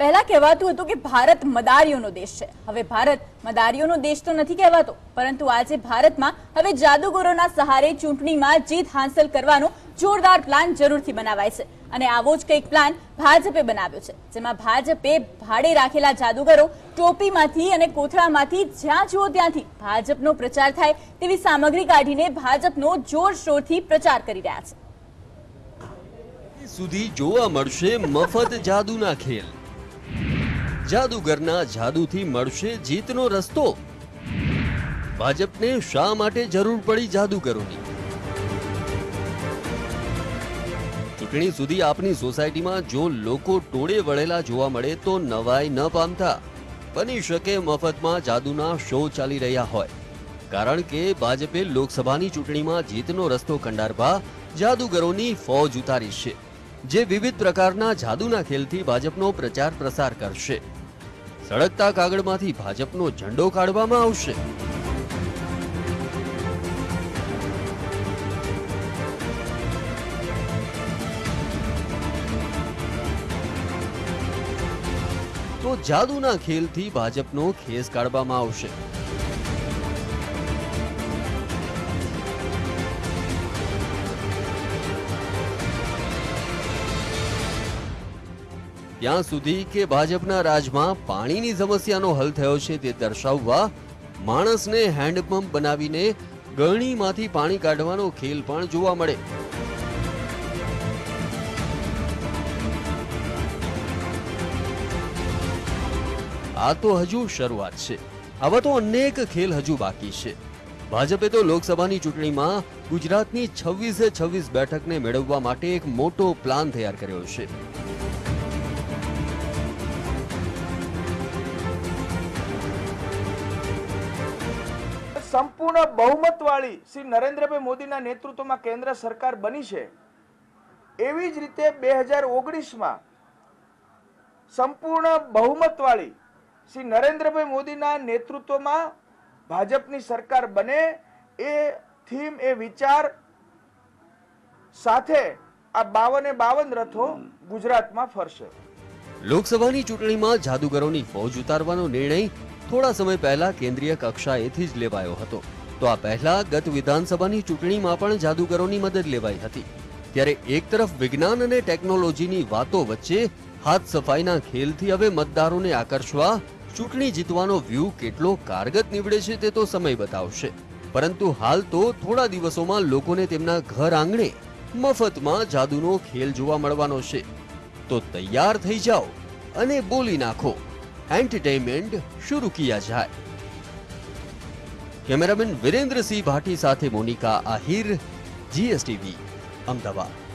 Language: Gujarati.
પહેલા કહેવાતું હતું કે ભારત મદારીઓનો દેશ છે. હવે ભારત મદારીઓનો દેશ તો નથી કહેવાતો, પરંતુ આજે ભારતમાં હવે જાદુગરોના સહારે ચૂંટણીમાં જીત હાંસલ કરવાનો જોરદાર પ્લાન જરૂરથી બનાવાય છે. અને આવો જ કંઈક પ્લાન ભાજપે બનાવ્યો છે, જેમાં ભાજપે ભાડે રાખેલા જાદુગરો ટોપીમાંથી અને કોથળામાંથી જ્યાં જુઓ ત્યાંથી ભાજપનો પ્રચાર થાય તેવી સામગ્રી કાઢીને ભાજપનો જોરશોરથી પ્રચાર કરી રહ્યા છે. સુધી જોવા મળશે મફત જાદુના ખેલ. જાદુગરના જાદુથી મળશે જીતનો રસ્તો. ભાજપને શા માટે જરૂર પડી જાદુગરોની? ચૂંટણી સુધી આપની સોસાયટીમાં જો લોકો ટોળે વળેલા જોવા મળે તો નવાઈ ન પામતા. બની શકે મફતમાં જાદુના શો ચાલી રહ્યા હોય. કારણ કે ભાજપે લોકસભાની ચૂંટણીમાં જીતનો રસ્તો કંડારવા જાદુગરોની ફૌજ ઉતારી છે, જે વિવિધ પ્રકારના જાદુના ખેલથી ભાજપનો પ્રચાર પ્રસાર કરશે. સળગતા કાગળમાંથી ભાજપનો ઝંડો કાઢવામાં આવશે. તો જાદુના ખેલથી ભાજપનો ખેસ કાઢવામાં આવશે. ત્યાં સુધી કે ભાજપના રાજમાં પાણીની સમસ્યાનો હલ થયો છે તે દર્શાવવા માણસને હેન્ડપંપ બનાવીને ગરણીમાંથી પાણી કાઢવાનો ખેલ પણ જોવા મળે. આ તો હજુ શરૂઆત છે. આવા તો અનેક ખેલ હજુ બાકી છે. ભાજપે તો લોકસભાની ચૂંટણીમાં ગુજરાતની છવ્વીસે છવ્વીસ બેઠકને મેળવવા માટે એક મોટો પ્લાન તૈયાર કર્યો છે. સંપૂર્ણ બહુમતવાળી શ્રી નરેન્દ્રભાઈ મોદીના નેતૃત્વમાં કેન્દ્ર સરકાર બની છે. એવી જ રીતે બે હજાર ઓગણીસમાં સંપૂર્ણ બહુમતવાળી શ્રી નરેન્દ્રભાઈ મોદીના નેતૃત્વમાં ભાજપની સરકાર બને એ થીમ, એ વિચાર સાથે આ બાવને બાવન રથો ગુજરાતમાં ફરશે. લોકસભાની ચૂંટણીમાં જાદુગરોની ફોજ ઉતારવાનો નિર્ણય થોડા સમય પહેલા કેન્દ્રીય કક્ષાએથી જ લેવાયો હતો. તો આ પહેલા ગત વિધાનસભાની ચૂંટણીમાં પણ જાદુગરોની મદદ લેવાઈ હતી. ત્યારે એક તરફ વિજ્ઞાન અને ટેકનોલોજીની વાતો વચ્ચે હાથ સફાઈના ખેલથી હવે મતદારોને આકર્ષવા ચૂંટણી જીતવાનો વ્યૂહ કેટલો કારગત નીવડે છે તે તો સમય બતાવશે. પરંતુ હાલ તો થોડા દિવસોમાં લોકોને તેમના ઘર આંગણે મફતમાં જાદુનો ખેલ જોવા મળવાનો છે. તો તૈયાર થઈ જાઓ અને બોલી નાખો. એન્ટરટેનમેન્ટ શરૂ કિયા જાય. કેમેરામેન વિરેન્દ્રસિંહ ભાટી સાથે મોનિકા આહિર જીએસટીવી અમદાવાદ.